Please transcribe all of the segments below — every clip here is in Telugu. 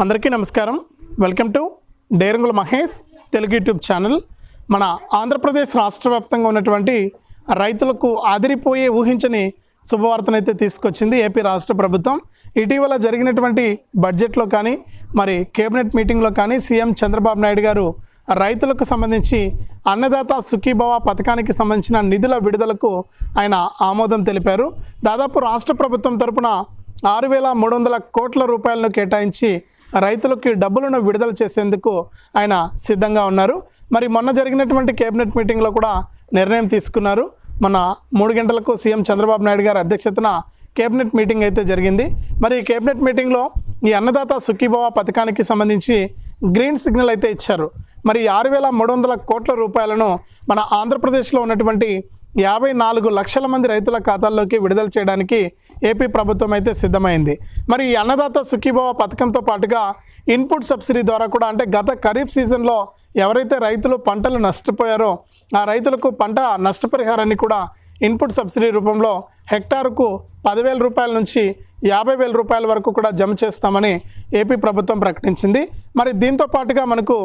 అందరికీ నమస్కారం. Welcome to Derangula Mahesh Telugu YouTube channel. మన ఆంధ్రప్రదేశ్ రాష్ట్ర వ్యాప్తంగా ఉన్నటువంటి రైతులకు ఆదిరిపోయే ఊహించని శుభవార్తనైతే తీసుకొచ్చింది ఏపీ రాష్ట్ర ప్రభుత్వం. ఇటీవల జరిగినటువంటి బడ్జెట్లో కానీ మరి కేబినెట్ మీటింగ్లో కానీ సీఎం చంద్రబాబు నాయుడు గారు రైతులకు సంబంధించి అన్నదాత సుఖీభవ పథకానికి సంబంధించిన నిధుల విడుదలకు ఆయన ఆమోదం తెలిపారు. దాదాపు రాష్ట్ర ప్రభుత్వం తరపున ఆరు వేల మూడు వందల కోట్ల రూపాయలను కేటాయించి రైతులకి డబ్బులను విడుదల చేసేందుకు ఆయన సిద్ధంగా ఉన్నారు. మరి మొన్న జరిగినటువంటి కేబినెట్ మీటింగ్లో కూడా నిర్ణయం తీసుకున్నారు. మన మూడు గంటలకు సీఎం చంద్రబాబు నాయుడు గారి అధ్యక్షతన కేబినెట్ మీటింగ్ అయితే జరిగింది. మరి ఈ కేబినెట్ మీటింగ్లో ఈ అన్నదాత సుఖీభవ పథకానికి సంబంధించి గ్రీన్ సిగ్నల్ అయితే ఇచ్చారు. మరి ఆరు వేల మూడు వందల కోట్ల రూపాయలను మన ఆంధ్రప్రదేశ్లో ఉన్నటువంటి యాభై నాలుగు లక్షల మంది రైతుల ఖాతాల్లోకి విడుదల చేయడానికి ఏపీ ప్రభుత్వం అయితే సిద్ధమైంది. మరి ఈ అన్నదాత సుఖీభవ పథకంతో పాటుగా ఇన్పుట్ సబ్సిడీ ద్వారా కూడా అంటే గత ఖరీఫ్ సీజన్లో ఎవరైతే రైతులు పంటలు నష్టపోయారో ఆ రైతులకు పంట నష్టపరిహారాన్ని కూడా ఇన్పుట్ సబ్సిడీ రూపంలో హెక్టార్కు పదివేల రూపాయల నుంచి యాభై వేల రూపాయల వరకు కూడా జమ చేస్తామని ఏపీ ప్రభుత్వం ప్రకటించింది. మరి దీంతో పాటుగా మనకు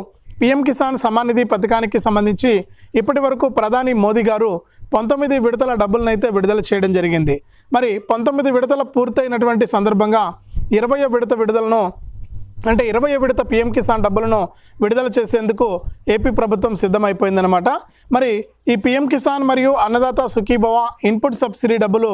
పిఎం కిసాన్ సమానిధి నిధి పథకానికి సంబంధించి ఇప్పటి వరకు ప్రధాని మోదీ గారు పంతొమ్మిది విడతల డబ్బులనైతే విడుదల చేయడం జరిగింది. మరి పంతొమ్మిది విడతల పూర్తయినటువంటి సందర్భంగా ఇరవై విడత విడుదలను అంటే ఇరవై విడత పిఎం కిసాన్ డబ్బులను విడుదల చేసేందుకు ఏపీ ప్రభుత్వం సిద్ధమైపోయిందనమాట మరి ఈ పిఎం కిసాన్ మరియు అన్నదాత సుఖీభవ ఇన్పుట్ సబ్సిడీ డబ్బులు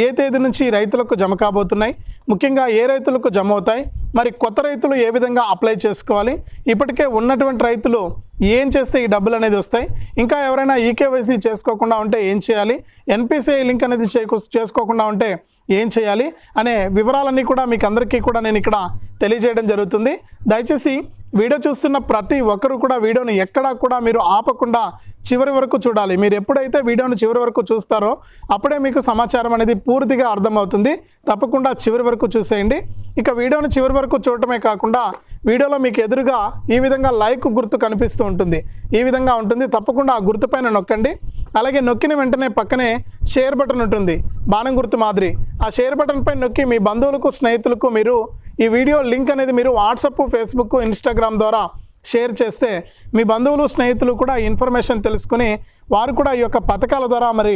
ఏ తేదీ నుంచి రైతులకు జమ కాబోతున్నాయి? ముఖ్యంగా ఏ రైతులకు జమ అవుతాయి? మరి కొత్త రైతులు ఏ విధంగా అప్లై చేసుకోవాలి? ఇప్పటికే ఉన్నటువంటి రైతులు ఏం చేస్తే ఈ డబ్బులు అనేది వస్తాయి? ఇంకా ఎవరైనా ఈకేవైసీ చేసుకోకుండా ఉంటే ఏం చేయాలి? ఎన్పిసిఐ లింక్ అనేది చేకు- చేసుకోకుండా ఉంటే ఏం చేయాలి? అనే వివరాలన్నీ కూడా మీకు అందరికీ కూడా నేను ఇక్కడ తెలియజేయడం జరుగుతుంది. దయచేసి వీడియో చూస్తున్న ప్రతి ఒక్కరు కూడా వీడియోని ఎక్కడా కూడా మీరు ఆపకుండా చివరి వరకు చూడాలి. మీరు ఎప్పుడైతే వీడియోని చివరి వరకు చూస్తారో అప్పుడే మీకు సమాచారం అనేది పూర్తిగా అర్థమవుతుంది. తప్పకుండా చివరి వరకు చూసేయండి. ఇక వీడియోని చివరి వరకు చూడటమే కాకుండా వీడియోలో మీకు ఎదురుగా ఈ విధంగా లైక్ గుర్తు కనిపిస్తూ ఉంటుంది. ఈ విధంగా ఉంటుంది. తప్పకుండా ఆ గుర్తుపైన నొక్కండి. అలాగే నొక్కిన వెంటనే పక్కనే షేర్ బటన్ ఉంటుంది. బాణం గుర్తు మాదిరి. ఆ షేర్ బటన్ పై నొక్కి మీ బంధువులకు స్నేహితులకు మీరు ఈ వీడియో లింక్ అనేది మీరు వాట్సప్ ఫేస్బుక్ ఇన్స్టాగ్రామ్ ద్వారా షేర్ చేస్తే మీ బంధువులు స్నేహితులు కూడా ఈ ఇన్ఫర్మేషన్ తెలుసుకుని వారు కూడా ఈ యొక్క పథకాల ద్వారా మరి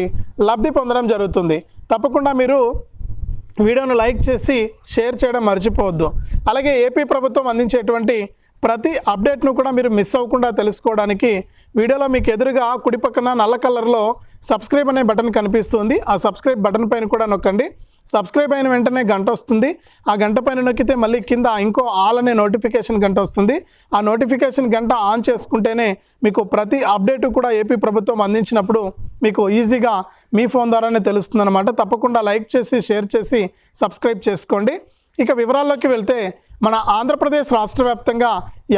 లబ్ధి పొందడం జరుగుతుంది. తప్పకుండా మీరు వీడియోను లైక్ చేసి షేర్ చేయడం మర్చిపోవద్దు. అలాగే ఏపీ ప్రభుత్వం అందించేటువంటి ప్రతి అప్డేట్ను కూడా మీరు మిస్ అవ్వకుండా తెలుసుకోవడానికి వీడియోలో మీకు ఎదురుగా కుడి పక్కన నల్ల కలర్లో సబ్స్క్రైబ్ అనే బటన్ కనిపిస్తుంది. ఆ సబ్స్క్రైబ్ బటన్ పైన కూడా నొక్కండి. సబ్స్క్రైబ్ అయిన వెంటనే గంట వస్తుంది. ఆ గంట పైన నొక్కితే మళ్ళీ కింద ఇంకో ఆల్ అనే నోటిఫికేషన్ గంట వస్తుంది. ఆ నోటిఫికేషన్ గంట ఆన్ చేసుకుంటేనే మీకు ప్రతి అప్డేట్ కూడా ఏపీ ప్రభుత్వం అందించినప్పుడు మీకు ఈజీగా మీ ఫోన్ ద్వారానే తెలుస్తుందన్నమాట. తప్పకుండా లైక్ చేసి షేర్ చేసి సబ్స్క్రైబ్ చేసుకోండి. ఇక వివరాల్లోకి వెళ్తే మన ఆంధ్రప్రదేశ్ రాష్ట్ర వ్యాప్తంగా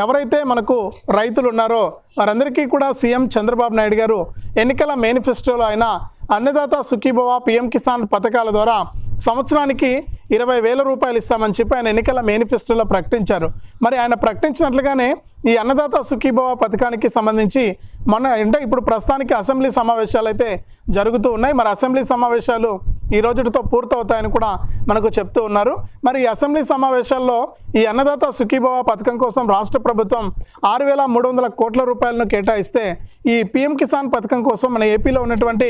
ఎవరైతే మనకు రైతులు ఉన్నారో వారందరికీ కూడా సీఎం చంద్రబాబు నాయుడు గారు ఎన్నికల మేనిఫెస్టోలో అయిన అన్నదాత సుఖీభవ పిఎం కిసాన్ పథకాల ద్వారా సంవత్సరానికి ఇరవై వేల రూపాయలు ఇస్తామని చెప్పి ఆయన ఎన్నికల మేనిఫెస్టోలో ప్రకటించారు. మరి ఆయన ప్రకటించినట్లుగానే ఈ అన్నదాత సుఖీభవ పథకానికి సంబంధించి మొన్న అంటే ఇప్పుడు ప్రస్తుతానికి అసెంబ్లీ సమావేశాలు అయితే జరుగుతూ ఉన్నాయి. మరి అసెంబ్లీ సమావేశాలు ఈ రోజుతో పూర్తవుతాయని కూడా మనకు చెప్తూ ఉన్నారు. మరి ఈ అసెంబ్లీ సమావేశాల్లో ఈ అన్నదాత సుఖీభవ పథకం కోసం రాష్ట్ర ప్రభుత్వం ఆరు వేల మూడు వందల కోట్ల రూపాయలను కేటాయిస్తే ఈ పిఎం కిసాన్ పథకం కోసం మన ఏపీలో ఉన్నటువంటి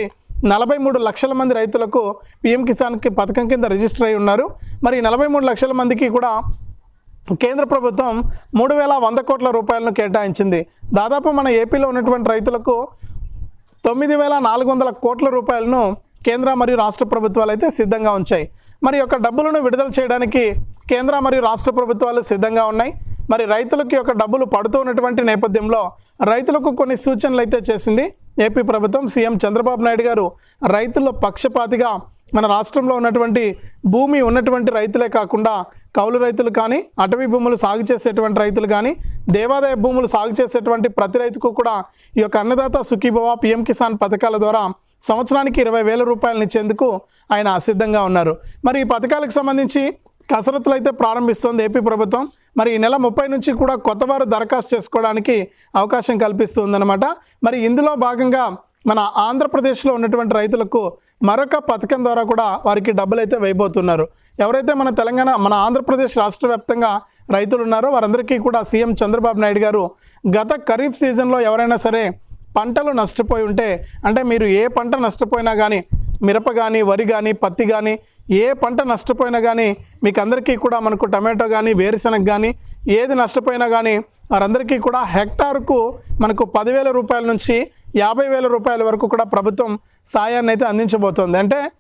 నలభై మూడు లక్షల మంది రైతులకు పిఎం కిసాన్కి పథకం కింద రిజిస్టర్ అయి ఉన్నారు. మరి నలభై మూడు లక్షల మందికి కూడా కేంద్ర ప్రభుత్వం మూడు వేల వంద కోట్ల రూపాయలను కేటాయించింది. దాదాపు మన ఏపీలో ఉన్నటువంటి రైతులకు తొమ్మిది వేల నాలుగు వందల కోట్ల రూపాయలను కేంద్ర మరియు రాష్ట్ర ప్రభుత్వాలు అయితే సిద్ధంగా ఉంచాయి. మరి యొక్క డబ్బులను విడుదల చేయడానికి కేంద్ర మరియు రాష్ట్ర ప్రభుత్వాలు సిద్ధంగా ఉన్నాయి. మరి రైతులకి యొక్క డబ్బులు పడుతూ ఉన్నటువంటి నేపథ్యంలో రైతులకు కొన్ని సూచనలు అయితే చేసింది. ఏపీ ప్రభుత్వం సీఎం చంద్రబాబు నాయుడు గారు రైతుల పక్షపాతిగా మన రాష్ట్రంలో ఉన్నటువంటి భూమి ఉన్నటువంటి రైతులే కాకుండా కౌలు రైతులు కానీ అటవీ భూములు సాగు చేసేటువంటి రైతులు కానీ దేవాదాయ భూములు సాగు చేసేటువంటి ప్రతి రైతుకు కూడా ఈ యొక్క అన్నదాత సుఖీభవ పిఎం కిసాన్ పథకాల ద్వారా సంవత్సరానికి ఇరవై వేల రూపాయలను ఇచ్చేందుకు ఆయన సిద్ధంగా ఉన్నారు. మరి ఈ పథకాలకు సంబంధించి కసరత్తులు అయితే ప్రారంభిస్తోంది ఏపీ ప్రభుత్వం. మరి ఈ నెల ముప్పై నుంచి కూడా కొత్తవారు దరఖాస్తు చేసుకోవడానికి అవకాశం కల్పిస్తుందన్నమాట. మరి ఇందులో భాగంగా మన ఆంధ్రప్రదేశ్లో ఉన్నటువంటి రైతులకు మరొక పథకం ద్వారా కూడా వారికి డబ్బులు అయితే వేయబోతున్నారు. ఎవరైతే మన తెలంగాణ మన ఆంధ్రప్రదేశ్ రాష్ట్ర వ్యాప్తంగా రైతులు ఉన్నారో వారందరికీ కూడా సీఎం చంద్రబాబు నాయుడు గారు గత ఖరీఫ్ సీజన్లో ఎవరైనా సరే పంటలు నష్టపోయి ఉంటే అంటే మీరు ఏ పంట నష్టపోయినా కానీ మిరప కానీ వరి కానీ పత్తి కానీ ఏ పంట నష్టపోయినా కానీ మీకు అందరికీ కూడా మనకు టమాటో కానీ వేరుశనగ కానీ ఏది నష్టపోయినా కానీ వారందరికీ కూడా హెక్టార్కు మనకు పదివేల రూపాయల నుంచి యాభై వేల రూపాయల వరకు కూడా ప్రభుత్వం సాయాన్ని అయితే అందించబోతోంది. అంటే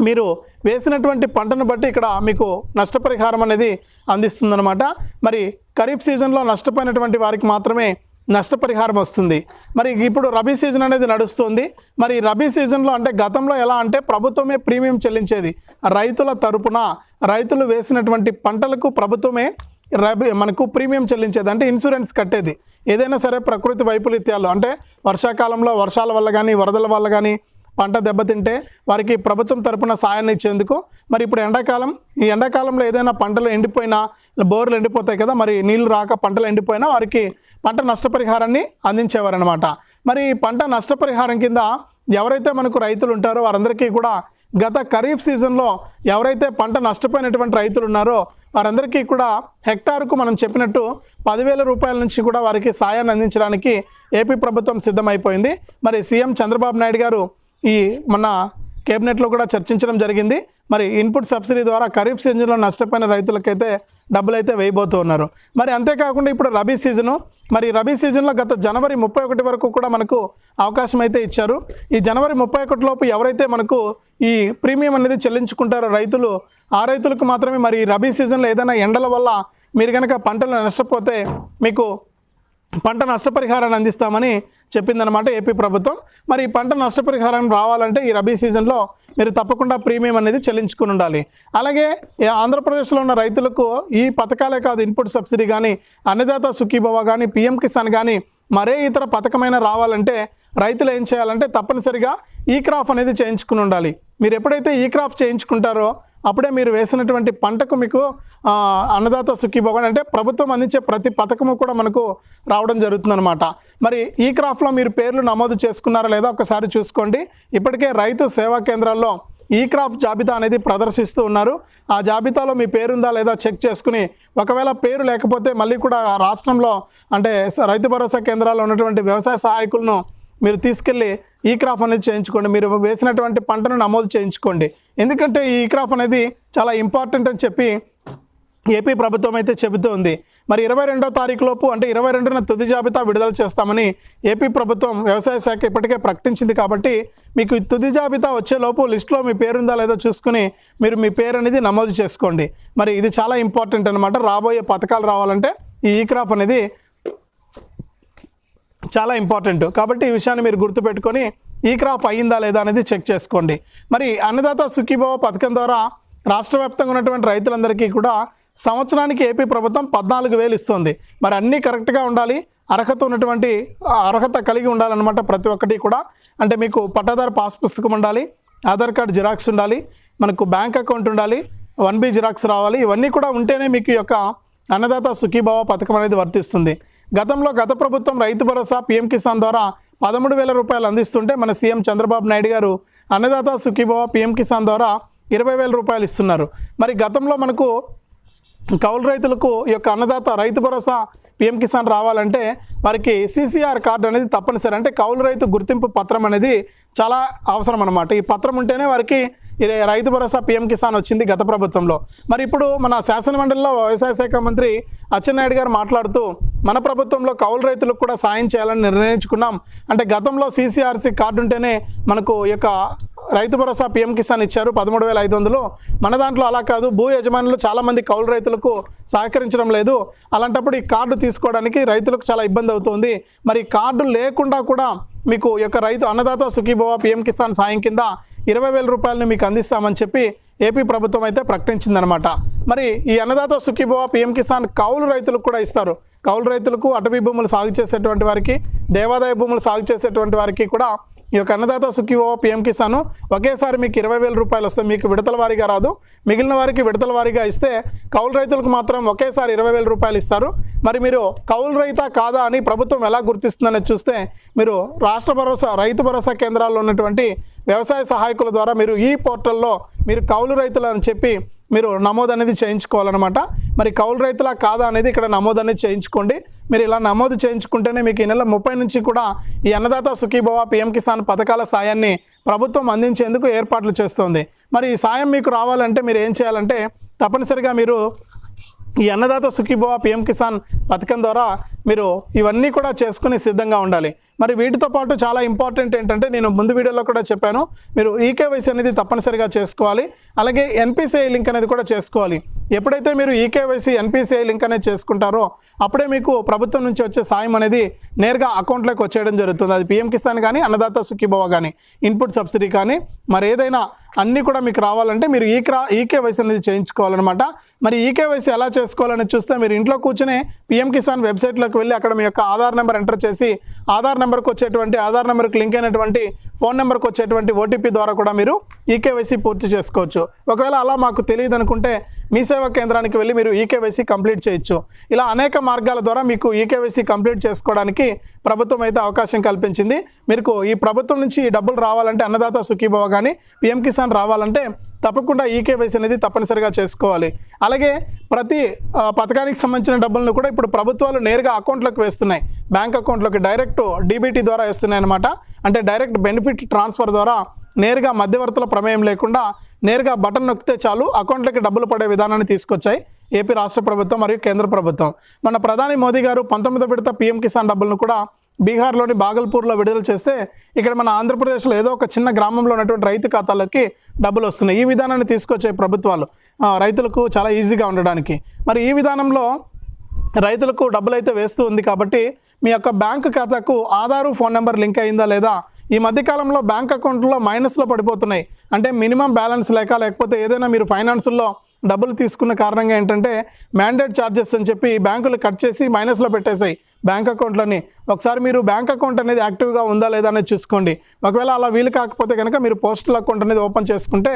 మీరు వేసినటువంటి పంటను బట్టి ఇక్కడ మీకు నష్టపరిహారం అనేది అందిస్తుందన్నమాట. మరి ఖరీఫ్ సీజన్లో నష్టపోయినటువంటి వారికి మాత్రమే నష్టపరిహారం వస్తుంది. మరి ఇప్పుడు రబీ సీజన్ అనేది నడుస్తుంది. మరి రబీ సీజన్లో అంటే గతంలో ఎలా అంటే ప్రభుత్వమే ప్రీమియం చెల్లించేది. రైతుల తరపున రైతులు వేసినటువంటి పంటలకు ప్రభుత్వమే రబీ మనకు ప్రీమియం చెల్లించేది. అంటే ఇన్సూరెన్స్ కట్టేది. ఏదైనా సరే ప్రకృతి వైపరీత్యాలు అంటే వర్షాకాలంలో వర్షాల వల్ల కానీ వరదల వల్ల కానీ పంట దెబ్బతింటే వారికి ప్రభుత్వం తరపున సాయాన్ని ఇచ్చేందుకు మరి ఇప్పుడు ఎండాకాలం ఈ ఎండాకాలంలో ఏదైనా పంటలు ఎండిపోయినా బోర్లు ఎండిపోతాయి కదా మరి నీళ్ళు రాక పంటలు ఎండిపోయినా వారికి పంట నష్టపరిహారాన్ని అందించేవారనమాట మరి పంట నష్టపరిహారం కింద ఎవరైతే మనకు రైతులు ఉంటారో వారందరికీ కూడా గత ఖరీఫ్ సీజన్లో ఎవరైతే పంట నష్టపోయినటువంటి రైతులు ఉన్నారో వారందరికీ కూడా హెక్టార్కు మనం చెప్పినట్టు పదివేల రూపాయల నుంచి కూడా వారికి సాయాన్ని అందించడానికి ఏపీ ప్రభుత్వం సిద్ధమైపోయింది. మరి సీఎం చంద్రబాబు నాయుడు గారు ఈ మన కేబినెట్లో కూడా చర్చించడం జరిగింది. మరి ఇన్పుట్ సబ్సిడీ ద్వారా ఖరీఫ్ సీజన్లో నష్టపోయిన రైతులకైతే డబ్బులు అయితే వేయబోతూ ఉన్నారు. మరి అంతేకాకుండా ఇప్పుడు రబీ సీజను మరి రబీ సీజన్లో గత జనవరి ముప్పై ఒకటి వరకు కూడా మనకు అవకాశం అయితే ఇచ్చారు. ఈ జనవరి ముప్పై ఒకటి లోపు ఎవరైతే మనకు ఈ ప్రీమియం అనేది చెల్లించుకుంటారో రైతులు ఆ రైతులకు మాత్రమే మరి రబీ సీజన్లో ఏదైనా ఎండల వల్ల మీరు కనుక పంటలు నష్టపోతే మీకు పంట నష్టపరిహారాన్ని అందిస్తామని చెప్పిందనమాట ఏపీ ప్రభుత్వం. మరి ఈ పంట నష్టపరిహారం రావాలంటే ఈ రబీ సీజన్లో మీరు తప్పకుండా ప్రీమియం అనేది చెల్లించుకుని ఉండాలి. అలాగే ఆంధ్రప్రదేశ్లో ఉన్న రైతులకు ఈ పథకాలే కాదు ఇన్పుట్ సబ్సిడీ కానీ అన్నదాత సుఖీభవ కానీ పిఎం కిసాన్ కానీ మరే ఇతర పథకమైన రావాలంటే రైతులు ఏం చేయాలంటే తప్పనిసరిగా ఈ క్రాఫ్ అనేది చేయించుకుని ఉండాలి. మీరు ఎప్పుడైతే ఈ క్రాఫ్ చేయించుకుంటారో అప్పుడే మీరు వేసినటువంటి పంటకు మీకు అన్నదాత సుఖీభోగం అంటే ప్రభుత్వం అందించే ప్రతి పథకము కూడా మనకు రావడం జరుగుతుందన్నమాట. మరి ఈ క్రాఫ్లో మీరు పేర్లు నమోదు చేసుకున్నారా లేదా ఒకసారి చూసుకోండి. ఇప్పటికే రైతు సేవా కేంద్రాల్లో ఈ క్రాఫ్ జాబితా అనేది ప్రదర్శిస్తూ ఉన్నారు. ఆ జాబితాలో మీ పేరుందా లేదా చెక్ చేసుకుని ఒకవేళ పేరు లేకపోతే మళ్ళీ కూడా రాష్ట్రంలో అంటే రైతు భరోసా కేంద్రాల్లో ఉన్నటువంటి వ్యవసాయ సహాయకులను మీరు తీసుకెళ్ళి ఈ క్రాప్ అనేది చేయించుకోండి. మీరు వేసినటువంటి పంటను నమోదు చేయించుకోండి. ఎందుకంటే ఈ క్రాఫ్ అనేది చాలా ఇంపార్టెంట్ అని చెప్పి ఏపీ ప్రభుత్వం అయితే చెబుతోంది. మరి ఇరవై రెండో తారీఖు లోపు అంటే ఇరవై రెండున తుది జాబితా విడుదల చేస్తామని ఏపీ ప్రభుత్వం వ్యవసాయ శాఖ ఇప్పటికే ప్రకటించింది కాబట్టి మీకు తుది జాబితా వచ్చేలోపు లిస్టులో మీ పేరుందా లేదో చూసుకుని మీరు మీ పేరు అనేది నమోదు చేసుకోండి. మరి ఇది చాలా ఇంపార్టెంట్ అనమాట రాబోయే పథకాలు రావాలంటే ఈ ఈ క్రాఫ్ అనేది చాలా ఇంపార్టెంట్ కాబట్టి ఈ విషయాన్ని మీరు గుర్తుపెట్టుకొని ఈ క్రాప్ అయ్యిందా లేదా అనేది చెక్ చేసుకోండి. మరి అన్నదాత సుఖీభవ పథకం ద్వారా రాష్ట్ర వ్యాప్తంగా ఉన్నటువంటి రైతులందరికీ కూడా సంవత్సరానికి ఏపీ ప్రభుత్వం పద్నాలుగు వేలు ఇస్తుంది. మరి అన్నీ కరెక్ట్గా ఉండాలి. అర్హత ఉన్నటువంటి అర్హత కలిగి ఉండాలన్నమాట ప్రతి ఒక్కటి కూడా. అంటే మీకు పట్టాదారు పాస్ పుస్తకం ఉండాలి ఆధార్ కార్డు జిరాక్స్ ఉండాలి మనకు బ్యాంక్ అకౌంట్ ఉండాలి వన్ బి జిరాక్స్ రావాలి. ఇవన్నీ కూడా ఉంటేనే మీకు యొక్క అన్నదాత సుఖీభావ పథకం అనేది వర్తిస్తుంది. గతంలో గత ప్రభుత్వం రైతు భరోసా పీఎం కిసాన్ ద్వారా పదమూడు వేల రూపాయలు అందిస్తుంటే మన సీఎం చంద్రబాబు నాయుడు గారు అన్నదాత సుఖీభావ పీఎం కిసాన్ ద్వారా ఇరవై వేల రూపాయలు ఇస్తున్నారు. మరి గతంలో మనకు కౌలు రైతులకు ఈ యొక్క అన్నదాత రైతు భరోసా పీఎం కిసాన్ రావాలంటే వారికి సీసీఆర్ కార్డు అనేది తప్పనిసరి. అంటే కౌలు రైతు గుర్తింపు పత్రం అనేది చాలా అవసరం అనమాట ఈ పత్రం ఉంటేనే వారికి ఇది రైతు భరోసా పిఎం కిసాన్ వచ్చింది గత ప్రభుత్వంలో. మరి ఇప్పుడు మన శాసనమండలిలో వ్యవసాయ శాఖ మంత్రి అచ్చెన్నాయుడు గారు మాట్లాడుతూ మన ప్రభుత్వంలో కౌలు రైతులకు కూడా సాయం చేయాలని నిర్ణయించుకున్నాం. అంటే గతంలో సీసీఆర్సీ కార్డు ఉంటేనే మనకు ఈ యొక్క రైతు భరోసా పీఎం కిసాన్ ఇచ్చారు. పదమూడు వేల ఐదు వందలు. మన దాంట్లో అలా కాదు. భూ యజమానులు చాలామంది కౌలు రైతులకు సహకరించడం లేదు. అలాంటప్పుడు ఈ కార్డు తీసుకోవడానికి రైతులకు చాలా ఇబ్బంది అవుతుంది. మరి కార్డు లేకుండా కూడా మీకు యొక్క రైతు అన్నదాత సుఖీభవ పీఎం కిసాన్ సాయం కింద ఇరవై వేల రూపాయలని మీకు అందిస్తామని చెప్పి ఏపీ ప్రభుత్వం అయితే ప్రకటించిందనమాట మరి ఈ అన్నదాత సుఖీభవ పీఎం కిసాన్ కౌలు రైతులకు కూడా ఇస్తారు. కౌలు రైతులకు అటవీ భూములు సాగు చేసేటువంటి వారికి దేవాదాయ భూములు సాగు చేసేటువంటి వారికి కూడా ఈ యొక్క అన్నదాత సుఖీవో పిఎం కిసాన్ ఒకేసారి మీకు ఇరవై వేల రూపాయలు వస్తాయి మీకు విడతల వారీగా రాదు. మిగిలిన వారికి విడతల వారీగా ఇస్తే కౌలు రైతులకు మాత్రం ఒకేసారి ఇరవై వేల రూపాయలు ఇస్తారు. మరి మీరు కౌలు రైతా కాదా అని ప్రభుత్వం ఎలా గుర్తిస్తుందని చూస్తే మీరు రాష్ట్ర భరోసా రైతు భరోసా కేంద్రాల్లో ఉన్నటువంటి వ్యవసాయ సహాయకుల ద్వారా మీరు ఈ పోర్టల్లో మీరు కౌలు రైతులు అని చెప్పి మీరు నమోదు అనేది చేయించుకోవాలన్నమాట. మరి కౌలు రైతులా కాదా అనేది ఇక్కడ నమోదు అనేది చేయించుకోండి. మీరు ఇలా నమోదు చేయించుకుంటేనే మీకు ఈ నెల ముప్పై నుంచి కూడా ఈ అన్నదాత సుఖీభవ పిఎం కిసాన్ పథకాల సాయాన్ని ప్రభుత్వం అందించేందుకు ఏర్పాట్లు చేస్తోంది. మరి ఈ సాయం మీకు రావాలంటే మీరు ఏం చేయాలంటే తప్పనిసరిగా మీరు ఈ అన్నదాత సుఖీభవ పిఎం కిసాన్ పథకం ద్వారా మీరు ఇవన్నీ కూడా చేసుకుని సిద్ధంగా ఉండాలి. మరి వీటితో పాటు చాలా ఇంపార్టెంట్ ఏంటంటే నేను ముందు వీడియోలో కూడా చెప్పాను. మీరు ఈకేవైసీ అనేది తప్పనిసరిగా చేసుకోవాలి. అలాగే ఎన్పిసిఐ లింక్ అనేది కూడా చేసుకోవాలి. ఎప్పుడైతే మీరు ఈకేవైసీ ఎన్పిసిఐ లింక్ అనేది చేసుకుంటారో అప్పుడే మీకు ప్రభుత్వం నుంచి వచ్చే సాయం అనేది నేరుగా అకౌంట్లోకి వచ్చేయడం జరుగుతుంది. అది పిఎం కిసాన్ కానీ అన్నదాత సుఖీభవ కానీ ఇన్పుట్ సబ్సిడీ కానీ మరి ఏదైనా అన్నీ కూడా మీకు రావాలంటే మీరు ఈ క్రా ఈకేవైసీ అనేది చేయించుకోవాలన్నమాట. మరి ఈకేవైసీ ఎలా చేసుకోవాలని చూస్తే మీరు ఇంట్లో కూర్చునే పిఎం కిసాన్ వెబ్సైట్లోకి వెళ్ళి అక్కడ మీ యొక్క ఆధార్ నెంబర్ ఎంటర్ చేసి ఆధార్ నెంబర్కి వచ్చేటువంటి ఆధార్ నెంబర్కి లింక్ అయినటువంటి ఫోన్ నెంబర్కి వచ్చేటువంటి ఓటీపీ ద్వారా కూడా మీరు ఈకేవైసీ పూర్తి చేసుకోవచ్చు. ఒకవేళ అలా మాకు తెలియదు అనుకుంటే మీ సేవా కేంద్రానికి వెళ్ళి మీరు ఈకేవైసీ కంప్లీట్ చేయొచ్చు. ఇలా అనేక మార్గాల ద్వారా మీకు ఈకేవైసీ కంప్లీట్ చేసుకోవడానికి ప్రభుత్వం అయితే అవకాశం కల్పించింది. మీకు ఈ ప్రభుత్వం నుంచి డబ్బులు రావాలంటే అన్నదాత సుఖీభవ కానీ పిఎం కిసాన్ రావాలంటే తప్పకుండా ఈకేవైసీ అనేది తప్పనిసరిగా చేసుకోవాలి. అలాగే ప్రతి పథకానికి సంబంధించిన డబ్బులను కూడా ఇప్పుడు ప్రభుత్వాలు నేరుగా అకౌంట్లోకి వేస్తున్నాయి. బ్యాంక్ అకౌంట్లోకి డైరెక్ట్ డీబీటీ ద్వారా వేస్తున్నాయి అనమాట అంటే డైరెక్ట్ బెనిఫిట్ ట్రాన్స్ఫర్ ద్వారా నేరుగా మధ్యవర్తుల ప్రమేయం లేకుండా నేరుగా బటన్ నొక్కితే చాలు అకౌంట్లకి డబ్బులు పడే విధానాన్ని తీసుకొచ్చాయి ఏపీ రాష్ట్ర ప్రభుత్వం మరియు కేంద్ర ప్రభుత్వం. మన ప్రధాని మోదీ గారు పంతొమ్మిదో విడత పీఎం కిసాన్ డబ్బులను కూడా బీహార్లోని బాగల్పూర్లో విడుదల చేస్తే ఇక్కడ మన ఆంధ్రప్రదేశ్లో ఏదో ఒక చిన్న గ్రామంలో ఉన్నటువంటి రైతు ఖాతాలకి డబ్బులు వస్తున్నాయి. ఈ విధానాన్ని తీసుకొచ్చే ప్రభుత్వాలు రైతులకు చాలా ఈజీగా ఉండడానికి. మరి ఈ విధానంలో రైతులకు డబ్బులు అయితే వేస్తూ ఉంది కాబట్టి మీ యొక్క బ్యాంకు ఖాతాకు ఆధారు ఫోన్ నెంబర్ లింక్ అయిందా లేదా ఈ మధ్యకాలంలో బ్యాంక్ అకౌంట్లో మైనస్లో పడిపోతున్నాయి. అంటే మినిమం బ్యాలెన్స్ లేక లేకపోతే ఏదైనా మీరు ఫైనాన్స్లో డబ్బులు తీసుకున్న కారణంగా ఏంటంటే మ్యాండేట్ ఛార్జెస్ అని చెప్పి బ్యాంకులు కట్ చేసి మైనస్లో పెట్టేశాయి. బ్యాంక్ అకౌంట్లని. ఒకసారి మీరు బ్యాంక్ అకౌంట్ అనేది యాక్టివ్గా ఉందా లేదా అనేది చూసుకోండి. ఒకవేళ అలా వీలు కాకపోతే కనుక మీరు పోస్టల్ అకౌంట్ అనేది ఓపెన్ చేసుకుంటే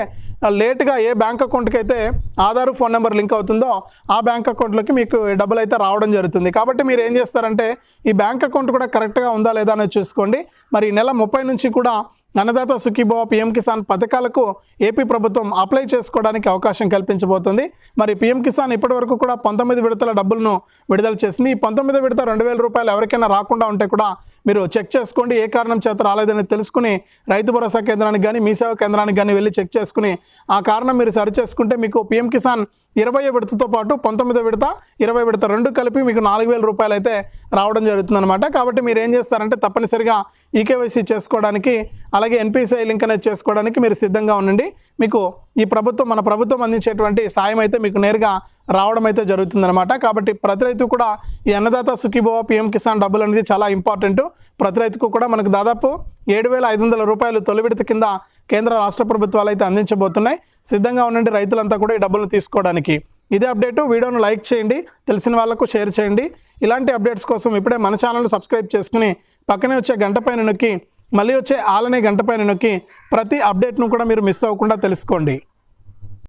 లేటుగా లేట్గా ఏ బ్యాంక్ అకౌంట్కి అయితే ఆధార్ ఫోన్ నెంబర్ లింక్ అవుతుందో ఆ బ్యాంక్ అకౌంట్లోకి మీకు డబ్బులు అయితే రావడం జరుగుతుంది. కాబట్టి మీరు ఏం చేస్తారంటే ఈ బ్యాంక్ అకౌంట్ కూడా కరెక్ట్గా ఉందా లేదా అనేది చూసుకోండి. మరి ఈ నెల ముప్పై నుంచి కూడా అన్నదాత సుఖీభవ పిఎం కిసాన్ పథకాలకు ఏపీ ప్రభుత్వం అప్లై చేసుకోవడానికి అవకాశం కల్పించబోతుంది. మరి పిఎం కిసాన్ ఇప్పటివరకు కూడా పంతొమ్మిది విడతల డబ్బులను విడుదల చేసింది. ఈ పంతొమ్మిది విడత రెండు వేల రూపాయలు ఎవరికైనా రాకుండా ఉంటే కూడా మీరు చెక్ చేసుకోండి. ఏ కారణం చేత రాలేదని తెలుసుకుని రైతు భరోసా కేంద్రానికి కానీ మీ సేవా కేంద్రానికి కానీ వెళ్ళి చెక్ చేసుకుని ఆ కారణం మీరు సరి చేసుకుంటే మీకు పిఎం కిసాన్ ఇరవై విడతతో పాటు పంతొమ్మిదో విడత ఇరవై విడత రెండు కలిపి మీకు నాలుగు వేల రూపాయలు అయితే రావడం జరుగుతుందన్నమాట. కాబట్టి మీరు ఏం చేస్తారంటే తప్పనిసరిగా ఈకేవైసీ చేసుకోవడానికి అలాగే ఎన్పిసిఐ లింక్ అనేది చేసుకోవడానికి మీరు సిద్ధంగా ఉండండి. మీకు ఈ ప్రభుత్వం మన ప్రభుత్వం అందించేటువంటి సాయం అయితే మీకు నేరుగా రావడం అయితే జరుగుతుందన్నమాట. కాబట్టి ప్రతి రైతు కూడా ఈ అన్నదాత సుఖీభవ పిఎం కిసాన్ డబ్బులు అనేది చాలా ఇంపార్టెంట్. ప్రతి రైతుకు కూడా మనకు దాదాపు ఏడు వేల ఐదు వందల రూపాయలు తొలి విడత కింద కేంద్ర రాష్ట్ర ప్రభుత్వాలు అయితే అందించబోతున్నాయి. సిద్ధంగా ఉండండి రైతులంతా కూడా ఈ డబ్బులను తీసుకోవడానికి. ఇదే అప్డేటు వీడియోను లైక్ చేయండి తెలిసిన వాళ్ళకు షేర్ చేయండి. ఇలాంటి అప్డేట్స్ కోసం ఇప్పుడే మన ఛానల్ సబ్స్క్రైబ్ చేసుకుని పక్కనే వచ్చే గంట పైన నొక్కి మళ్ళీ వచ్చే ఆలనే గంట పైన నొక్కి ప్రతి అప్డేట్ను కూడా మీరు మిస్ అవ్వకుండా తెలుసుకోండి.